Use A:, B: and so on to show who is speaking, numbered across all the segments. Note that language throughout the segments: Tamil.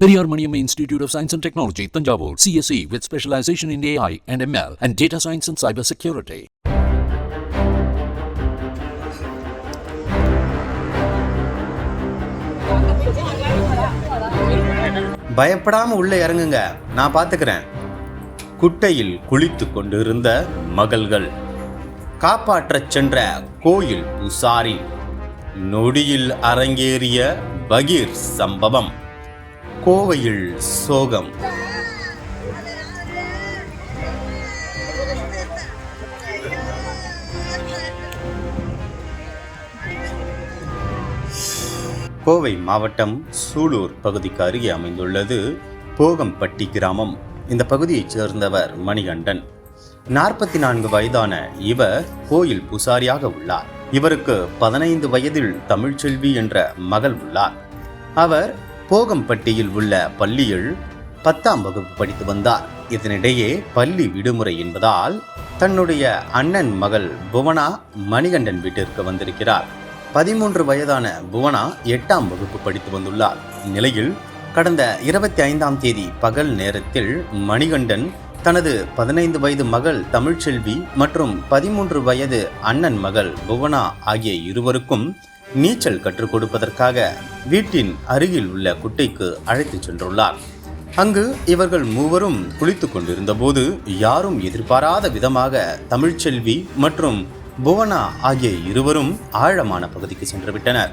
A: Periyar Maniam institute of science and technology Thanjavur CSC with specialization in AI and ML and data science and cyber security
B: பயப்படாம உள்ள இறங்குங்க நான் பாத்துக்கிறேன் குட்டையில் குளித்து கொண்டிருந்த மகள்கள் காப்பாற்ற சென்ற கோயில் உசாரி நொடியில் அரங்கேறிய பகீர் சம்பவம் கோவையில் சோகம். கோவை மாவட்டம் சூலூர் பகுதிக்கு அருகே அமைந்துள்ளது போகம்பட்டி கிராமம். இந்த பகுதியைச் சேர்ந்தவர் மணிகண்டன். நாற்பத்தி நான்கு வயதான இவர் கோயில் பூசாரியாக உள்ளார். இவருக்கு பதினைந்து வயதில் தமிழ்ச்செல்வி என்ற மகள் உள்ளார். அவர் போகம்பட்டியில் உள்ள பள்ளியில் பத்தாம் வகுப்பு படித்து வந்தார். இதனிடையே பள்ளி விடுமுறை என்பதால் தன்னுடைய அண்ணன் மகள் புவனா மணிகண்டன் வீட்டிற்கு வந்திருக்கிறார். பதிமூன்று வயதான புவனா எட்டாம் வகுப்பு படித்து வந்துள்ளார். இந்நிலையில் கடந்த இருபத்தி ஐந்தாம் தேதி பகல் நேரத்தில் மணிகண்டன் தனது பதினைந்து வயது மகள் தமிழ்ச்செல்வி மற்றும் பதிமூன்று வயது அண்ணன் மகள் புவனா ஆகிய இருவருக்கும் நீச்சல் கற்றுக் கொடுப்பதற்காக வீட்டின் அருகில் உள்ள குட்டைக்கு அழைத்துச் சென்றுள்ளார். அங்கு இவர்கள் மூவரும் குளித்துக் கொண்டிருந்தபோது யாரும் எதிர்பாராத விதமாக தமிழ்ச்செல்வி மற்றும் புவனா ஆகிய இருவரும் ஆழமான பகுதிக்கு சென்றுவிட்டனர்.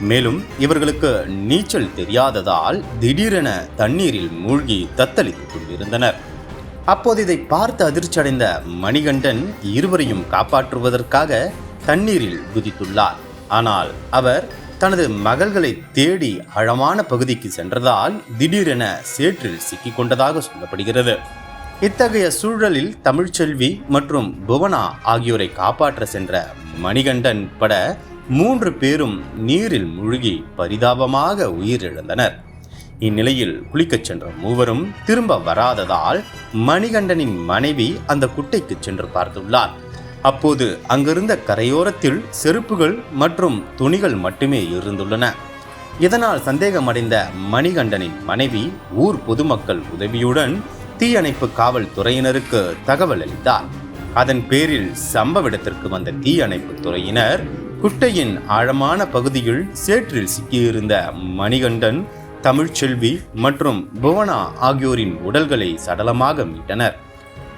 B: மேலும் இவர்களுக்கு நீச்சல் தெரியாததால் திடீரென தண்ணீரில் மூழ்கி தத்தளித்துக் கொண்டிருந்தனர். அப்போது இதை பார்த்து அதிர்ச்சியடைந்த மணிகண்டன் இருவரையும் காப்பாற்றுவதற்காக தண்ணீரில் குதித்துள்ளார். ஆனால் அவர் தனது மகள்களை தேடி ஆழமான பகுதிக்கு சென்றதால் திடீரென சேற்றில் சிக்கிக் கொண்டதாக சொல்லப்படுகிறது. இத்தகைய சூழலில் தமிழ்ச்செல்வி மற்றும் புவனா ஆகியோரை காப்பாற்ற சென்ற மணிகண்டன் பட மூன்று பேரும் நீரில் மூழ்கி பரிதாபமாக உயிரிழந்தனர். இந்நிலையில் குளிக்கச் சென்ற மூவரும் திரும்ப வராததால் மணிகண்டனின் மனைவி அந்த குட்டைக்கு சென்று பார்த்துள்ளார். அப்போது அங்கிருந்த கரையோரத்தில் செருப்புகள் மற்றும் துணிகள் மட்டுமே இருந்துள்ளன. இதனால் சந்தேகமடைந்த மணிகண்டனின் மனைவி ஊர் பொதுமக்கள் உதவியுடன் தீயணைப்பு காவல்துறையினருக்கு தகவல் அளித்தார். அதன் பேரில் சம்பவ இடத்திற்கு வந்த தீயணைப்பு துறையினர் குட்டையின் ஆழமான பகுதியில் சேற்றில் சிக்கியிருந்த மணிகண்டன் தமிழ்ச்செல்வி மற்றும் புவனா ஆகியோரின் உடல்களை சடலமாக மீட்டனர்.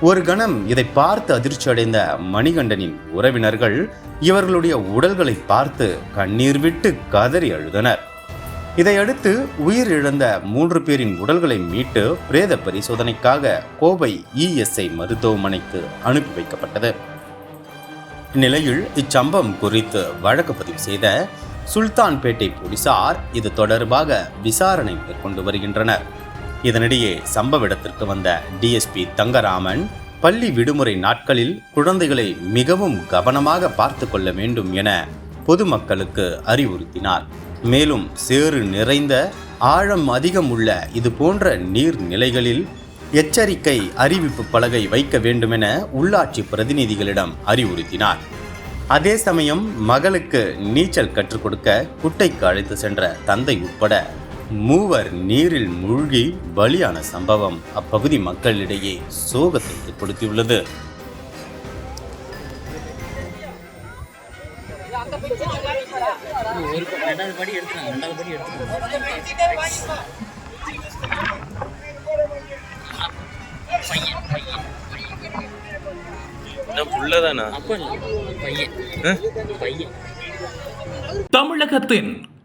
B: ஒரு கணம் இதை பார்த்து அதிர்ச்சி அடைந்த மணிகண்டனின் உறவினர்கள் இவர்களுடைய உடல்களை பார்த்து கண்ணீர் விட்டு கதறி அழுதனர். இதையடுத்து உயிரிழந்த மூன்று பேரின் உடல்களை மீட்டு பிரேத பரிசோதனைக்காக கோவை இஎஸ்ஐ மருத்துவமனைக்கு அனுப்பி வைக்கப்பட்டது. இந்நிலையில் இச்சம்பவம் குறித்து வழக்கு பதிவு செய்த சுல்தான்பேட்டை போலீசார் இது தொடர்பாக விசாரணை மேற்கொண்டு வருகின்றனர். இதனிடையே சம்பவ இடத்திற்கு வந்த டிஎஸ்பி தங்கராமன் பள்ளி விடுமுறை நாட்களில் குழந்தைகளை மிகவும் கவனமாக பார்த்து கொள்ள வேண்டும் என பொதுமக்களுக்கு அறிவுறுத்தினார். மேலும் சேறு நிறைந்த ஆழம் அதிகம் உள்ள இது போன்ற நீர்நிலைகளில் எச்சரிக்கை அறிவிப்பு பலகை வைக்க வேண்டுமென உள்ளாட்சி பிரதிநிதிகளிடம் அறிவுறுத்தினார். அதே சமயம் மகளுக்கு நீச்சல் கற்றுக் கொடுக்க குட்டைக்கு அழைத்து சென்ற தந்தை உட்பட மூவர் நீரில் மூழ்கி பலியான சம்பவம் அப்பகுதி மக்களிடையே சோகத்தை ஏற்படுத்தியுள்ளது.
C: தமிழகத்தின்